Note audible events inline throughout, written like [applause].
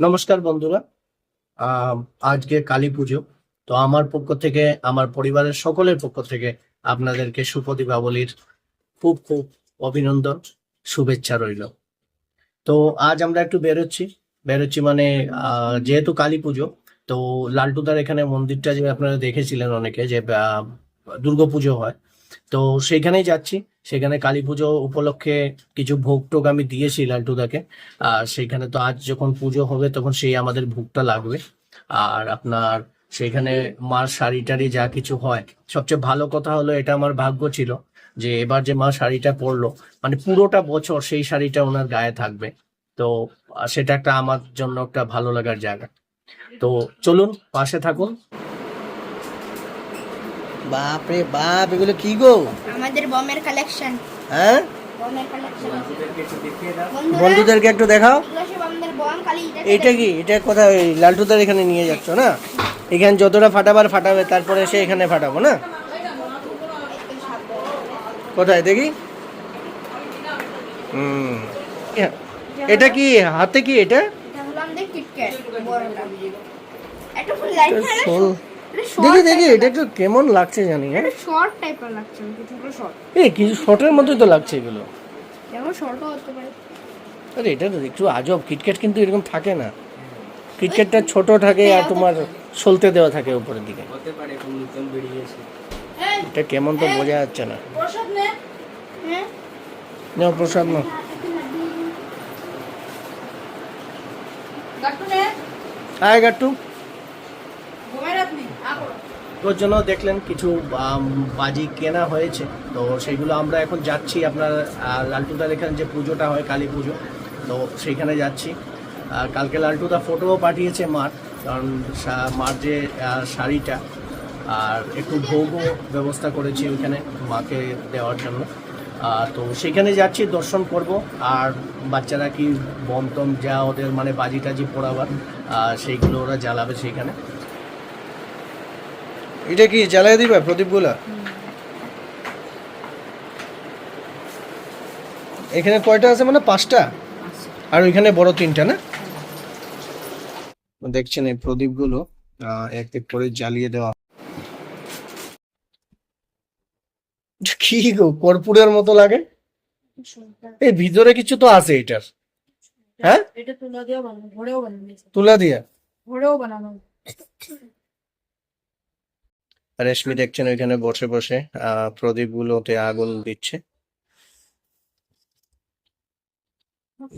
নমস্কার বন্ধুরা। আজকে কালী পুজো। তো আমার পক্ষ থেকে, আমার পরিবারের সকলের পক্ষ থেকে আপনাদেরকে শুভ দীপাবলির খুব খুব অভিনন্দন, শুভেচ্ছা রইল। তো আজ আমরা একটু বেরোচ্ছি। বেরোচ্ছি মানে যেহেতু কালী পুজো, তো লালটুদার এখানে মন্দিরটা যে আপনারা দেখেছিলেন অনেকে, যে দুর্গাপুজো হয় তো সেখানেই যাচ্ছি। সেখানে কালী পুজো উপলক্ষে কিছু ভোগ টোগ আমি দিয়েছি লালটুদাকে আর সেখানে তো আজ যখন পুজো হবে তখন সেই আমাদের ভোগটা লাগবে। আর আপনার সেখানে মার শাড়ি যা কিছু হয়, সবচেয়ে ভালো কথা হলো এটা আমার ভাগ্য ছিল যে এবার যে মা শাড়িটা পরলো মানে পুরোটা বছর সেই শাড়িটা ওনার গায়ে থাকবে। তো সেটা একটা আমার জন্য একটা ভালো লাগার জায়গা। তো চলুন, পাশে থাকুন। বাপ রে বাপ এগুলো কি গো? আমাদের বমের কালেকশন হ্যাঁ? বমের কালেকশন বন্ধুদেরকে একটু দেখাও। এটা কি? এটা কোথায়? ওই লালটুদার এখানে নিয়ে যাচ্ছ না? এখানে যতটা ফাটাবার ফাটাবে তারপরে সে এখানে ফাটাবো না? কোথায় দেখি? হুম। এটা কি? হাতে কি এটা? দেখি দেখি এটা একটু কেমন লাগছে জানি হ্যাঁ। শর্ট টাইপের লাগছে কিছুগুলো শর্ট এই কিছু শর্টের মতোই তো লাগছে এগুলো। যেমন শর্টও হতে পারে। আরে এটা তো একটু আজব কিটক্যাট কিন্তু এরকম থাকে না। কিটক্যাটটা ছোট থাকে আর তোমার সলতে দেওয়া থাকে উপরের দিকে। এটা কেমন তো বোঝা যাচ্ছে না। হ্যাঁ নাও প্রসাদ নাও। আয় গাট্টু। তোর জন্য দেখলেন কিছু বাজি কেনা হয়েছে। তো সেগুলো আমরা এখন যাচ্ছি আপনার লালটুদার এখানে যে পুজোটা হয়, কালী পুজো, তো সেইখানে যাচ্ছি। কালকে লালটুদা ফটোও পাঠিয়েছে মার, কারণ মার যে শাড়িটা, আর একটু ভোগও ব্যবস্থা করেছি ওইখানে মাকে দেওয়ার জন্য। তো সেখানে যাচ্ছি, দর্শন করব। আর বাচ্চারা কি বম টম যা ওদের মানে বাজি টাজি পোড়াবার সেইগুলো ওরা জ্বালাবে সেইখানে এটা কি জ্বালাই দিবা প্রদীপগুলা? এখানে কয়টা আছে মানে পাঁচটা? আর ওইখানে বড় তিনটা না? দেখছেন এই প্রদীপগুলো এক এক করে জ্বালিয়ে দেওয়া। কি গো কর্পূরের মতো লাগে? এই ভিতরে কিছু তো আছে এটার। হ্যাঁ? এটা তুলা বানানো তুলা দিয়া? ঘরেও বানানো। রেশমি দেখছেন ওইখানে বসে বসে আহ প্রদীপ গুলোতে আগুন দিচ্ছে।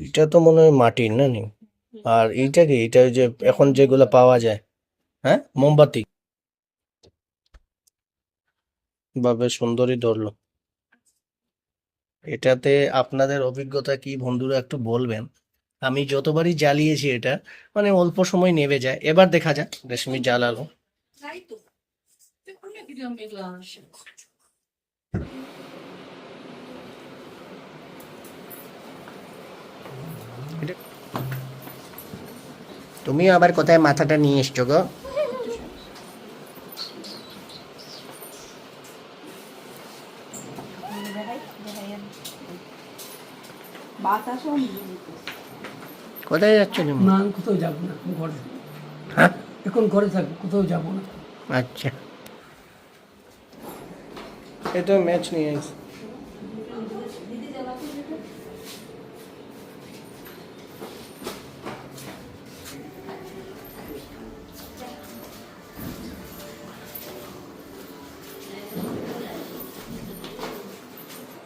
এটা তো মনে হয় মাটির, না নি আর এইটা কি? এটা যে এখন যেগুলো পাওয়া যায় হ্যাঁ? মোমবাতি। বা বেশ সুন্দরই ধরলো। এটাতে আপনাদের অভিজ্ঞতা কি বন্ধুরা একটু বলবেন? আমি যতবারই জ্বালিয়েছি এটা মানে অল্প সময় নেভে যায়। এবার দেখা যাক, রেশমি জ্বালালো। তাই তো অনেক কিরম মেঘলা আসে তুমি আবার কোথায় মাথাটা নিয়ে এসছো গো? কোথায় যাচ্ছ তুমি? না আমি কোথাও যাব না এখন ঘরে। হ্যাঁ? এখন ঘরে থাকব কোথাও যাব না। আচ্ছা। এটা ম্যাচ নিয়ে আইস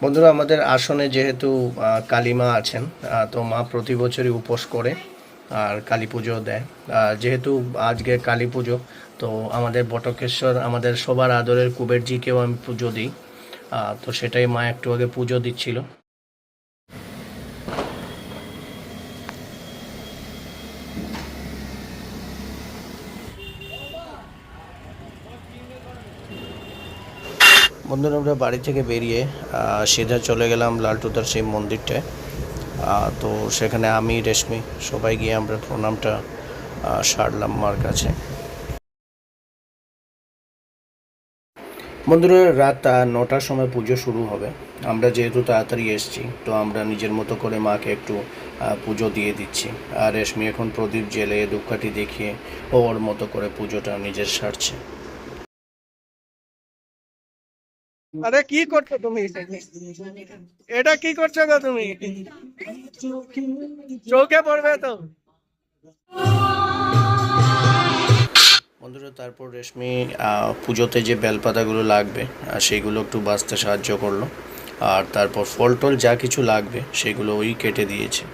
বন্ধুরা, আমাদের আসনে যেহেতু কালীমা আছেন তো মা প্রতি বছরই উপোস করে আর কালী পুজো দেয় যেহেতু আজকে কালী পুজো তো আমাদের বটকেশ্বর, আমাদের সবার আদরের কুবেরজিকেও আমি পুজো দিই। তো সেটাই মা একটু আগে পুজো দিচ্ছিল। বন্ধুরা, আমরা বাড়ি থেকে বেরিয়ে সিধা চলে গেলাম লালটুদার সেই মন্দিরটায় তো সেখানে আমি, রেশমি সবাই গিয়ে আমরা প্রণামটা সারলাম মার কাছে। বন্ধুরা, রাত নটার সময় পুজো শুরু হবে। আমরা যেহেতু তাড়াতাড়ি এসেছি, তো আমরা নিজের মতো করে মাকে একটু পুজো দিয়ে দিচ্ছি। আর রেশমি এখন প্রদীপ জেলে ধূপকাঠি দেখিয়ে ওর মতো করে পুজোটা নিজের সারছে। আরে, কি করছ তুমি? এটা কি করছ গো তুমি? চোখে পড়বে তো। বন্ধুরা, তারপর রেশমি পুজোতে যে বেলপাতাগুলো লাগবে সেগুলো একটু বাঁচতে সাহায্য করল। আর তারপর ফল টল যা কিছু লাগবে, সেগুলো ওই কেটে দিয়েছে।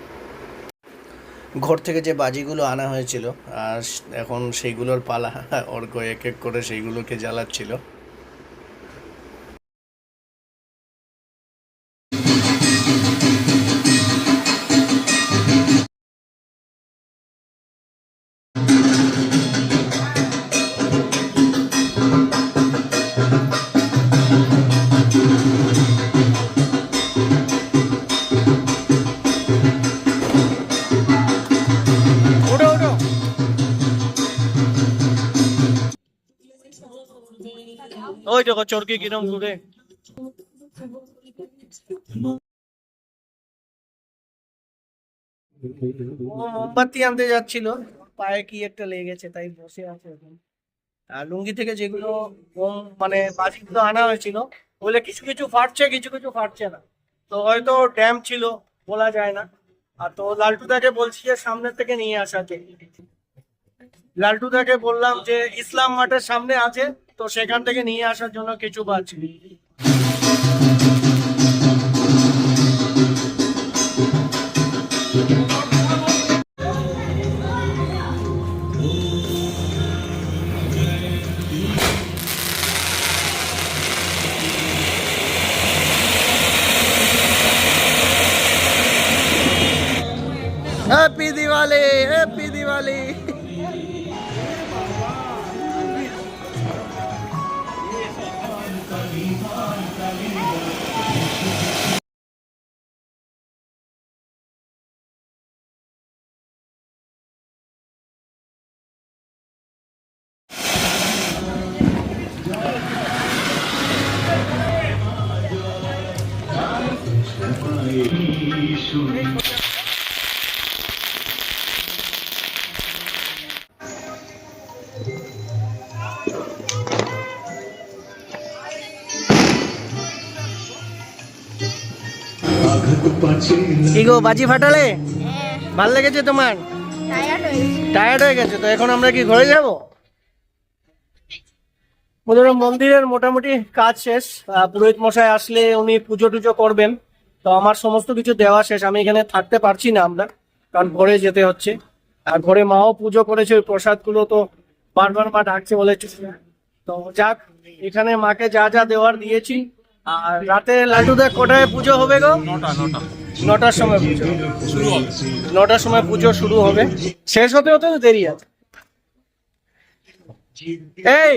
ঘর থেকে যে বাজিগুলো আনা হয়েছিল, আর এখন সেইগুলোর পালা ওর এক এক করে সেইগুলোকে জ্বালাচ্ছিল। ওই দেখো, চরকি কিরম ঘুরে। মোমবাতি আনতে যাচ্ছিল, পায়ে কি একটা লেগেছে, তাই বসে আছে আর লুঙ্গি থেকে যেগুলো মানে বাজিগুলো আনা হয়েছিল বলে কিছু কিছু ফাটছে, কিছু কিছু ফাটছে না। তো হয়তো ড্যাম ছিল, বলা যায় না। আর তো লালটুদাকে বলছি যে সামনের থেকে নিয়ে আসাকে লালটুদাকে বললাম যে, ইসলাম মাঠের সামনে আছে তো সেখান থেকে নিয়ে আসার জন্য কিছু পাচ্ছি কি গো বাজি ফাটালে? ভালো লেগেছে তোমার? টায়ার্ড হয়ে গেছে। হয়ে তো এখন আমরা কি ঘরে যাব? মন্দিরের মোটামুটি কাজ শেষ। পুরোহিত মশাই আসলে উনি পুজো টুজো করবেন। তো আমার সমস্ত কিছু দেওয়া শেষ। আমি এখানে থাকতে পারছি না আমরা কারণ ঘরে যেতে হচ্ছে। আর ঘরে মাও পুজো করেছে ওই প্রসাদগুলো তো বারবার মা ডাকছে বলে তো যাক এখানে মাকে যা যা দেওয়ার দিয়েছি। আর রাতে লাড্ডুদা কোটায় পুজো হবে গো? নটার সময় পুজো। নটার সময় পুজো শুরু হবে। শেষ হতে হতে তো দেরি আছে। এই!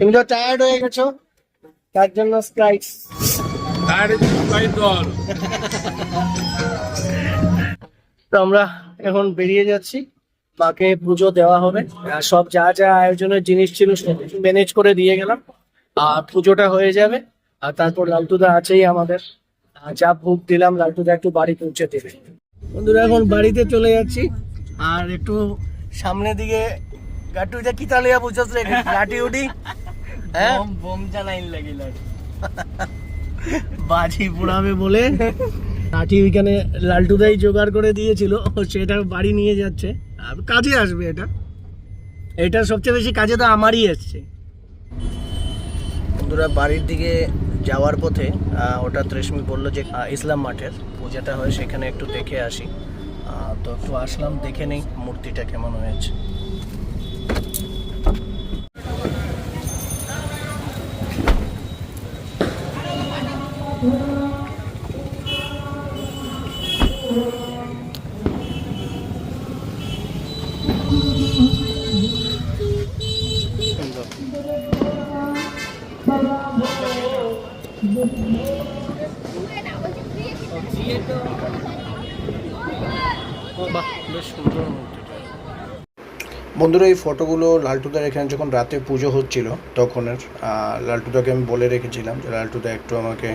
তুমি তো টায়ার্ড হয়ে গেছো? তার জন্য স্প্রাইট তো আমরা এখন বেরিয়ে যাচ্ছি। মাকে পুজো দেওয়া হবে। সব যা যা আয়োজনের জিনিস ছিল ম্যানেজ করে দিয়ে গেলাম। আর পুজোটা হয়ে যাবে। আর তারপর লালটুদা আছেই আমাদের। যা ভোগ দিলাম লালটুদা একটু বাড়ি পৌঁছে দেবে। বন্ধুরা এখন বাড়িতে চলে যাচ্ছি। আর একটু সামনের দিকে গাটুইটা কি তালিয়া বুঝাস রে গাটি উঠি হ্যাঁ? বোম জানাইন লাগিল [laughs] বাজি পোড়াবে বলে লাঠি ওইখানে লালটুদাই জোগাড় করে দিয়েছিল সেটা বাড়ি নিয়ে যাচ্ছে। আর কাজে আসবে এটা। এটা সবচেয়ে বেশি কাজে তো আমারই এসছে। বন্ধুরা বাড়ির দিকে যাওয়ার পথে ওটা রেশমি বলল যে ইসলাম মাঠের পূজাটা হয় সেখানে একটু দেখে আসি। তো একটু আসলাম দেখে নেই মূর্তিটা কেমন হয়েছে বাহ বেশ সুন্দর মূর্তিটা বন্ধুরা, এই ফটোগুলো লালটুদার এখানে যখন রাতে পুজো হচ্ছিল, তখনের লালটুদাকে আমি বলে রেখেছিলাম যে, লালটুদা, একটু আমাকে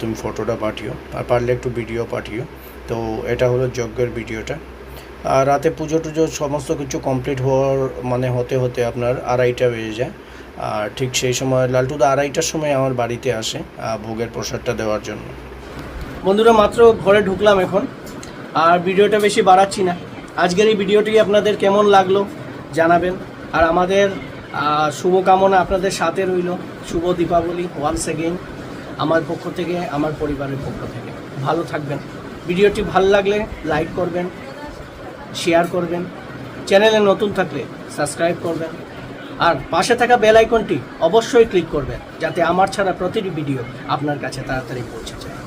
তুমি ফটোটা পাঠিও, আর পারলে একটু ভিডিও পাঠিও। তো এটা হলো যজ্ঞের ভিডিওটা আর রাতে পুজো টুজো সমস্ত কিছু কমপ্লিট হওয়ার মানে হতে হতে আপনার আড়াইটা বেজে যায়। আর ঠিক সেই সময় লালটুদা আড়াইটার সময় আমার বাড়িতে আসে ভোগের প্রসাদটা দেওয়ার জন্য। বন্ধুরা, মাত্র ঘরে ঢুকলাম এখন। আর ভিডিওটা বেশি বাড়াচ্ছি না। আজকের এই ভিডিওটি আপনাদের কেমন লাগল জানাবেন। আর আমাদের শুভকামনা আপনাদের সাথে রইল। শুভ দীপাবলি ওয়ান্স এগেইন আমার পক্ষ থেকে, আমার পরিবারের পক্ষ থেকে। ভালো থাকবেন। ভিডিওটি ভালো লাগলে লাইক করবেন, শেয়ার করবেন, চ্যানেলে নতুন থাকলে সাবস্ক্রাইব করবেন, আর পাশে থাকা বেল আইকনটি অবশ্যই ক্লিক করবেন, যাতে আমার ছাড়া প্রতিটি ভিডিও আপনার কাছে তাড়াতাড়ি পৌঁছে যায়।